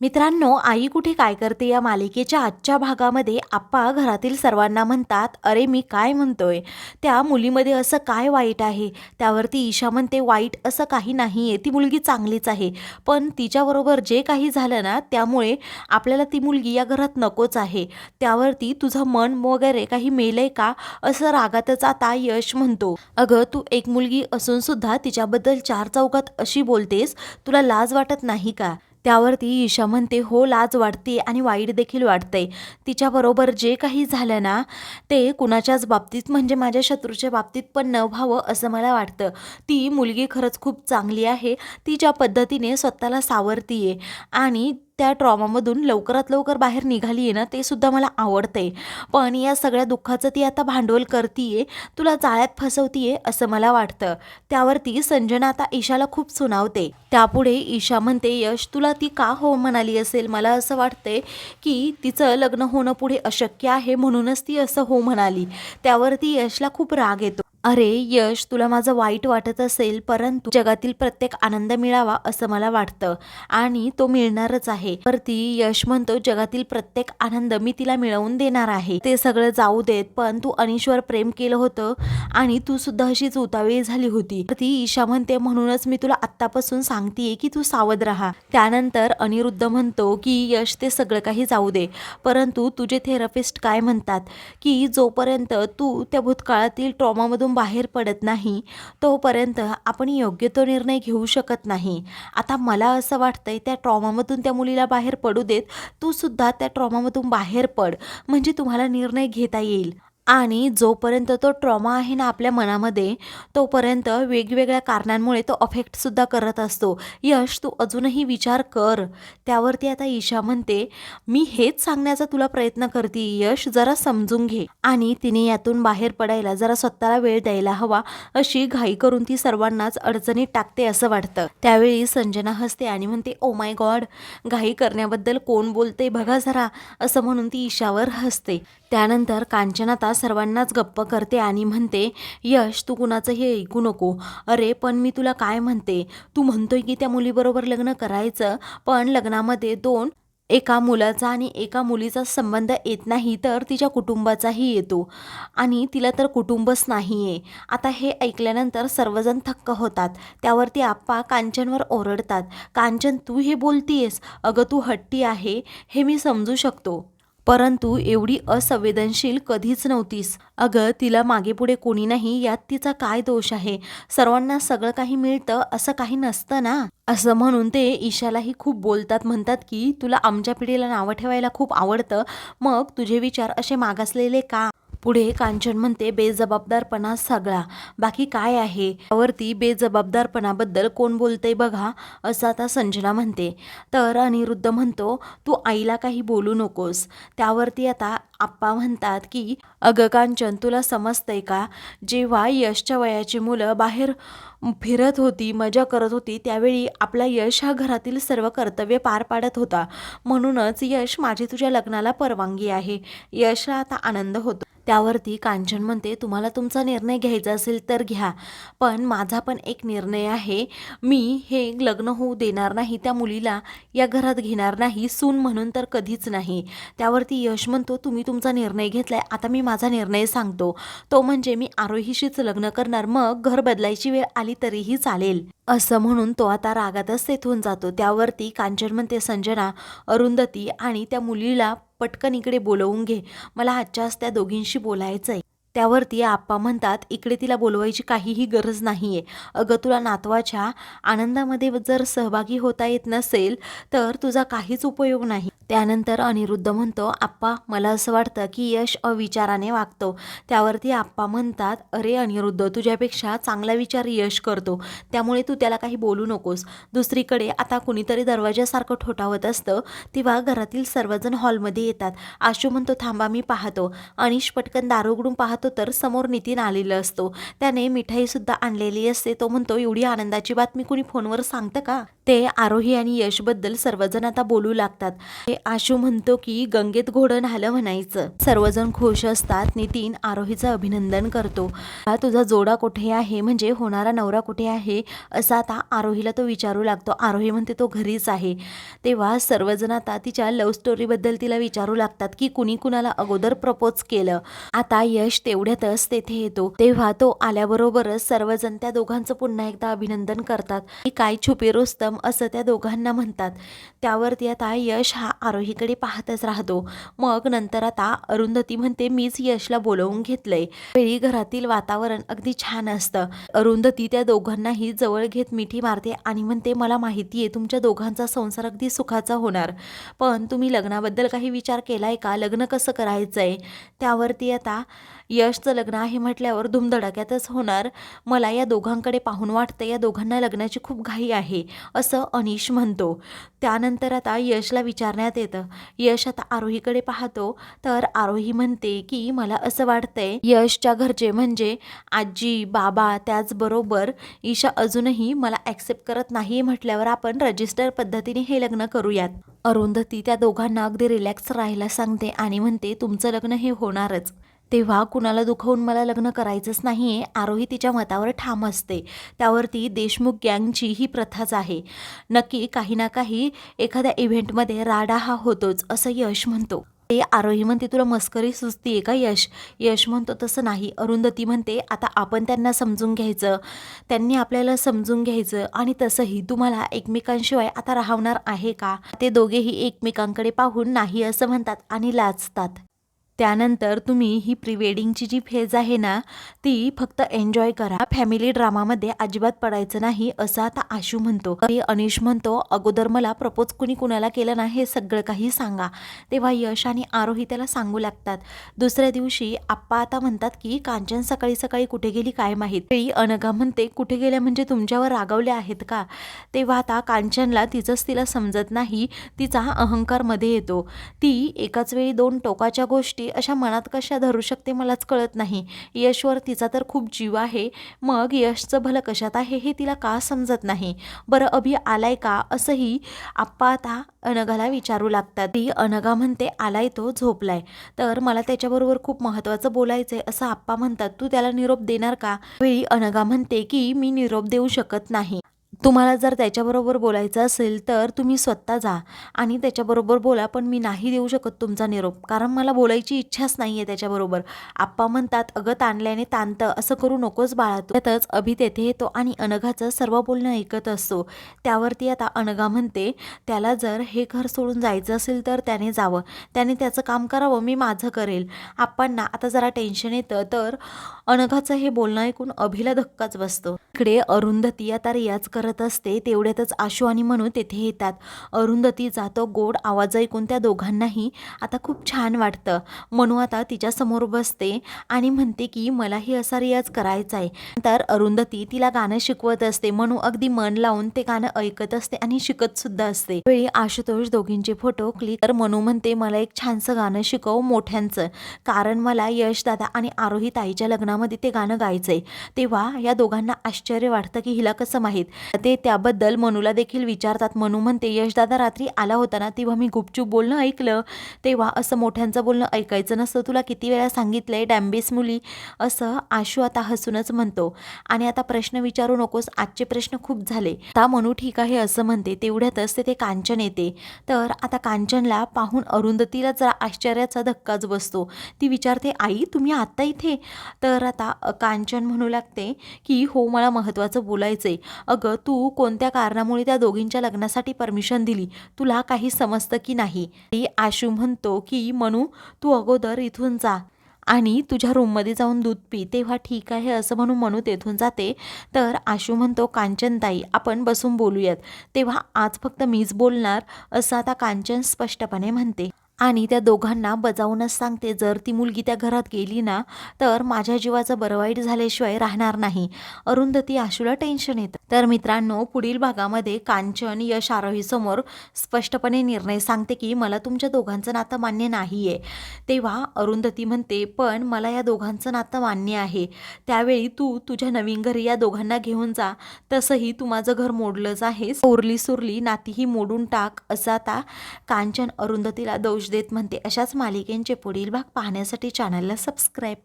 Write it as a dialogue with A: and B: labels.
A: मित्रांनो आई कुठे काय करते या मालिकेच्या आजच्या भागामध्ये आप्पा घरातील सर्वांना म्हणतात अरे मी काय म्हणतोय? त्या मुलीमध्ये असं काय वाईट आहे? त्यावरती ईशा म्हणते वाईट असं काही नाही आहे ती मुलगी चांगलीच आहे. पण तिच्याबरोबर जे काही झालं ना त्यामुळे आपल्याला ती मुलगी या घरात नकोच आहे. त्यावरती तुझं मन वगैरे काही मेलंय का? असं रागातच आता यश म्हणतो. अगं तू एक मुलगी असून सुद्धा तिच्याबद्दल चार चौकात अशी बोलतेस तुला लाज वाटत नाही का? त्यावरती ईशा म्हणते हो लाज वाटते आणि वाईट देखील वाटते. तिच्याबरोबर जे काही झालं ना ते कुणाच्याच बाबतीत म्हणजे माझ्या शत्रूच्या बाबतीत पण न व्हावं असं मला वाटतं. ती मुलगी खरंच खूप चांगली आहे. ती ज्या पद्धतीने स्वतःला सावरतीये आणि त्या ट्रॉमामधून लवकरात लवकर बाहेर निघाली आहे ना ते सुद्धा मला आवडते. पण या सगळ्या दुःखाचं ती आता भांडवल करतीये तुला जाळ्यात फसवतीये असं मला वाटतं. त्यावरती संजना आता ईशाला खूप सुनावते. त्यापुढे ईशा म्हणते यश तुला ती का हो म्हणाली असेल? मला असं वाटतंय की तिचं लग्न होणं पुढे अशक्य आहे म्हणूनच ती असं हो म्हणाली. त्यावरती यशला खूप राग येतो. अरे यश तुला माझं वाईट वाटत असेल परंतु जगातील प्रत्येक आनंद मिळावा असं मला वाटतं आणि तो मिळणारच आहे. वरती यश म्हणतो जगातील प्रत्येक आनंद मी तिला मिळवून देणार आहे. ते सगळं जाऊ देत पण तू अनिशवर प्रेम केलं होतं आणि तू सुद्धा अशीच उतावळी झाली होती. तर ती ईशा म्हणते म्हणूनच मी तुला आत्तापासून सांगतेय की तू सावध राहा. त्यानंतर अनिरुद्ध म्हणतो की यश ते सगळं काही जाऊ दे परंतु तुझे थेरपिस्ट काय म्हणतात की जोपर्यंत तू त्या भूतकाळातील ट्रॉमामधून बाहेर पडत नाही तोपर्यंत आपण योग्य तो निर्णय घेऊ शकत नाही. आता मला असं वाटतंय त्या ट्रॉमामधून त्या मुलीला बाहेर पडू देत तू सुद्धा त्या ट्रॉमामधून बाहेर पड. म्हणजे तुम्हाला निर्णय घेता येईल. आणि जोपर्यंत तो ट्रॉमा आहे ना आपल्या मनामध्ये तोपर्यंत वेगवेगळ्या कारणांमुळे तो अफेक्टसुद्धा करत असतो. यश तू अजूनही विचार कर. त्यावरती आता ईशा म्हणते मी हेच सांगण्याचा तुला प्रयत्न करते यश जरा समजून घे. आणि तिने यातून बाहेर पडायला जरा स्वतःला वेळ द्यायला हवा अशी घाई करून ती सर्वांनाच अडचणीत टाकते असं वाटतं. त्यावेळी संजना हसते आणि म्हणते ओ माय गॉड घाई करण्याबद्दल कोण बोलते बघा जरा असं म्हणून ती ईशावर हसते. त्यानंतर कांचनाता सर्वांनाच गप्प करते आणि म्हणते यश तू कुणाचं हे ऐकू नको. अरे पण मी तुला काय म्हणते? तू म्हणतोय की त्या मुलीबरोबर लग्न करायचं पण लग्नामध्ये दोन एका मुलाचा आणि एका मुलीचा संबंध येत नाही तर तिच्या कुटुंबाचाही येतो. आणि तिला तर कुटुंबच नाही आहे आता हे ऐकल्यानंतर सर्वजण थक्क होतात. त्यावरती आप्पा कांचनवर ओरडतात. कांचन तू हे बोलतीयस? अगं तू हट्टी आहे हे मी समजू शकतो. परंतु एवढी असंवेदनशील कधीच नव्हतीस. अगं तिला मागे पुढे कोणी नाही यात तिचा काय दोष आहे? सर्वांना सगळं काही मिळतं असं काही नसतं ना? असं म्हणून ते ईशालाही खूप बोलतात म्हणतात की तुला आमच्या पिढीला नावं ठेवायला खूप आवडतं. मग तुझे विचार असे मागासलेले का? पुढे कांचन म्हणते बेजबाबदारपणा सगळा. बाकी काय आहे? त्यावरती बेजबाबदारपणाबद्दल कोण बोलते बघा असं आता संजना म्हणते. तर अनिरुद्ध म्हणतो तू आईला काही बोलू नकोस. त्यावरती आता आप्पा म्हणतात की अगं कांचन तुला समजतंय का? जेव्हा यशच्या वयाची मुलं बाहेर फिरत होती मजा करत होती त्यावेळी आपला यश हा घरातील सर्व कर्तव्य पार पाडत होता. म्हणूनच यश माझी तुझ्या लग्नाला परवानगी आहे. यशला आता आनंद होतो. त्यावरती कांचन म्हणते तुम्हाला तुमचा निर्णय घ्यायचा असेल तर घ्या पण माझा पण एक निर्णय आहे. मी हे लग्न होऊ देणार नाही त्या मुलीला या घरात घेणार नाही सून म्हणून तर कधीच नाही. त्यावरती यश म्हणतो तुम्ही तुमचा निर्णय घेतलाय आता मी माझा निर्णय सांगतो. तो म्हणजे मी आरोहीशीच लग्न करणार मग घर बदलायची वेळ आली तरीही चालेल. असं म्हणून तो आता रागातच तेथून जातो. त्यावरती कांचन म्हणते संजना अरुंधती आणि त्या मुलीला पटकन इकडे बोलवून घे. मला आजच्याच त्या दोघींशी बोलायचं आहे त्यावरती आप्पा म्हणतात इकडे तिला बोलवायची काहीही गरज नाही आहे अगं तुला नातवाच्या आनंदामध्ये जर सहभागी होता येत नसेल तर तुझा काहीच उपयोग नाही. त्यानंतर अनिरुद्ध म्हणतो आप्पा मला असं वाटतं की यश अविचाराने वागतो. त्यावरती आप्पा म्हणतात अरे अनिरुद्ध तुझ्यापेक्षा चांगला विचार यश करतो. त्यामुळे तू त्याला काही बोलू नकोस. दुसरीकडे आता कुणीतरी दरवाजासारखं ठोठावत असतं. तेव्हा घरातील सर्वजण हॉलमध्ये येतात. आशू म्हणतो थांबा मी पाहतो. अनिश पटकन दार उघडून पाहतो तर समोर नितीन आलेला असतो. त्याने मिठाईसुद्धा आणलेली असते. तो म्हणतो एवढी आनंदाची बातमी कुणी फोनवर सांगतं का? ते आरोही आणि यशबद्दल सर्वजण आता बोलू लागतात. हे आशू म्हणतो की गंगेत घोडं न्हालं म्हणायचं. सर्वजण खुश असतात. नितीन आरोहीचं अभिनंदन करतो. तुझा जोडा कुठे आहे? म्हणजे होणारा नवरा कुठे आहे? असं आता आरोहीला तो विचारू लागतो. आरोही म्हणते तो घरीच आहे. तेव्हा सर्वजण आता तिच्या लव्ह स्टोरीबद्दल तिला विचारू लागतात की कुणी कुणाला अगोदर प्रपोज केलं. आता यश तेवढ्यातच तेथे येतो. तेव्हा तो आल्याबरोबरच सर्वजण त्या दोघांचं पुन्हा एकदा अभिनंदन करतात. की काय छुपे रुस्तम? असं त्या दोघांना म्हणतात. त्यावरती आता यश हा आरोहीकडे पाहतच राहतो. मग नंतर आता अरुंधती म्हणते मीच यशला बोलवून घेतलंय. वेळी घरातील वातावरण अगदी छान असतं. अरुंधती त्या दोघांनाही जवळ घेत मिठी मारते आणि म्हणते मला माहिती आहे तुमच्या दोघांचा संसार अगदी सुखाचा होणार. पण तुम्ही लग्नाबद्दल काही विचार केलाय का? लग्न कसं करायचंय? त्यावरती आता यशचं लग्न आहे म्हटल्यावर धुमधडाक्यातच होणार. मला या दोघांकडे पाहून वाटतं या दोघांना लग्नाची खूप घाई आहे असं अनिश म्हणतो. त्यानंतर आता यशला विचारण्यात येतं. यश आता आरोहीकडे पाहतो तर आरोही म्हणते की मला असं वाटतंय यशच्या घरचे म्हणजे आजी बाबा त्याचबरोबर ईशा अजूनही मला ॲक्सेप्ट करत नाही म्हटल्यावर आपण रजिस्टर पद्धतीने हे लग्न करूयात. अरुंधती त्या दोघांना अगदी रिलॅक्स राहायला सांगते आणि म्हणते तुमचं लग्न हे होणारच. तेव्हा कुणाला दुखवून मला लग्न करायचंच नाही आहे आरोही तिच्या मतावर ठाम असते. त्यावरती देशमुख गँगची ही प्रथाच आहे. नक्की काही ना काही एखाद्या इव्हेंटमध्ये राडा हा होतोच असं यश म्हणतो. ते आरोही म्हणते तुला मस्करी सुचतीये का यश? यश म्हणतो तसं नाही. अरुंधती म्हणते आता आपण त्यांना समजून घ्यायचं. त्यांनी आपल्याला समजून घ्यायचं आणि तसंही. तुम्हाला एकमेकांशिवाय आता राहणार आहे का? ते दोघेही एकमेकांकडे पाहून नाही असं म्हणतात आणि लाजतात. त्यानंतर तुम्ही ही प्री वेडिंगची जी फेज आहे ना ती फक्त एन्जॉय करा. फॅमिली ड्रामामध्ये अजिबात पडायचं नाही असं आता आशू म्हणतो. ते अनिश म्हणतो अगोदर मला प्रपोज कुणी कुणाला केलं ना हे सगळं काही सांगा. तेव्हा यश आणि आरोही त्याला सांगू लागतात. दुसऱ्या दिवशी आप्पा आता म्हणतात की कांचन सकाळी सकाळी कुठे गेली काय माहीत? वेळी अनघा म्हणते कुठे गेल्या म्हणजे तुमच्यावर रागावले आहेत का? तेव्हा आता कांचनला तिचंच तिला समजत नाही तिचा अहंकारमध्ये येतो. ती एकाच वेळी दोन टोकाच्या गोष्टी अशा मनात कशा धरू शकते मलाच कळत नाही. यशवर तिचा तर खूप जीव आहे. मग यशचं भलं कशात आहे हे तिला का समजत नाही? बरं अभि आलाय का? असंही आप्पा आता अनघाला विचारू लागतात. ती अनघा म्हणते आलाय तो झोपलाय. तर मला त्याच्याबरोबर खूप महत्त्वाचं बोलायचंय असं आप्पा म्हणतात. तू त्याला निरोप देणार का? वेळी अनघा म्हणते की मी निरोप देऊ शकत नाही. तुम्हाला जर त्याच्याबरोबर बोलायचं असेल तर तुम्ही स्वतः जा आणि त्याच्याबरोबर बोला पण मी नाही देऊ शकत तुमचा निरोप. कारण मला बोलायची इच्छाच नाही आहे त्याच्याबरोबर. आप्पा म्हणतात अगं ताणल्याने ताणतं असं करू नकोस बाळा त्यातच अभि तेथे येतो आणि अनघाचं सर्व बोलणं ऐकत असतो. त्यावरती आता अनघा म्हणते त्याला जर हे घर सोडून जायचं असेल तर त्याने जावं. त्याने त्याचं काम करावं मी माझं करेल. आप्पांना आता जरा टेन्शन येतं तर अनघाचं हे बोलणं ऐकून अभिला धक्काच बसतो. इकडे अरुंधती आता रियाज कर करत असते तेवढ्यातच आशू आणि मनू तेथे येतात. अरुंधतीचा तो गोड आवाज ऐकून त्या दोघांनाही आता खूप छान वाटतं. मनू आता तिच्यासमोर बसते आणि म्हणते की मलाही असा रियाज करायचा आहे तर अरुंधती तिला गाणं शिकवत असते. मनू अगदी मन लावून ते गाणं ऐकत असते आणि शिकत सुद्धा असते. वेळी आशुतोष दोघींचे फोटो क्लिक तर मनू म्हणते मला एक छानसं गाणं शिकव मोठ्यांचं. कारण मला यश दादा आणि आरोही ताईच्या लग्नामध्ये ते गाणं गायचंय. तेव्हा या दोघांना आश्चर्य वाटतं की हिला कसं माहीत. ते त्याबद्दल मनूला देखील विचारतात. मनू म्हणते यशदादा रात्री आला होता ना तेव्हा मी गुपचूप बोलणं ऐकलं. तेव्हा असं मोठ्यांचं बोलणं ऐकायचं नसतं. तुला किती वेळा सांगितलंय डॅम्बेस मुली? असं आशू आता हसूनच म्हणतो. आणि आता प्रश्न विचारू नकोस. आजचे प्रश्न खूप झाले. आता मनू ठीक आहे असं म्हणते. तेवढ्यातच ते कांचन येते. तर आता कांचनला पाहून अरुंधतीला जरा आश्चर्याचा धक्काच बसतो. ती विचारते आई तुम्ही आत्ता इथे? तर आता कांचन म्हणू लागते की हो मला महत्त्वाचं बोलायचं आहे अगं तू कोणत्या कारणामुळे त्या दोघींच्या लग्नासाठी परमिशन दिली? तुला काही समजतं की नाही? ती आशू म्हणतो की मनू तू अगोदर इथून जा आणि तुझ्या रूममध्ये जाऊन दूध पी. तेव्हा ठीक आहे असं म्हणून मनू तेथून जाते. तर आशू म्हणतो कांचनताई आपण बसून बोलूयात. तेव्हा आज फक्त मीच बोलणार असं आता कांचन स्पष्टपणे म्हणते. आणि त्या दोघांना बजावूनच सांगते जर ती मुलगी त्या घरात गेली ना तर माझ्या जीवाचं बरं वाईट झाल्याशिवाय राहणार नाही. अरुंधती आशूला टेन्शन येतं. तर मित्रांनो पुढील भागामध्ये कांचन यश आरोहीसमोर स्पष्टपणे निर्णय सांगते की मला तुमच्या दोघांचं नातं मान्य नाही आहे तेव्हा अरुंधती म्हणते पण मला या दोघांचं नातं मान्य आहे. त्यावेळी तू तुझ्या नवीन घरी या दोघांना घेऊन जा. तसंही तू माझं घर मोडलंच आहेस. उरली सुरली नातीही मोडून टाक. असं आता कांचन अरुंधतीला दोष देत म्हणते अशाच मालिकेंचे पुढील भाग पाहण्यासाठी चॅनलला सबस्क्राईब करा.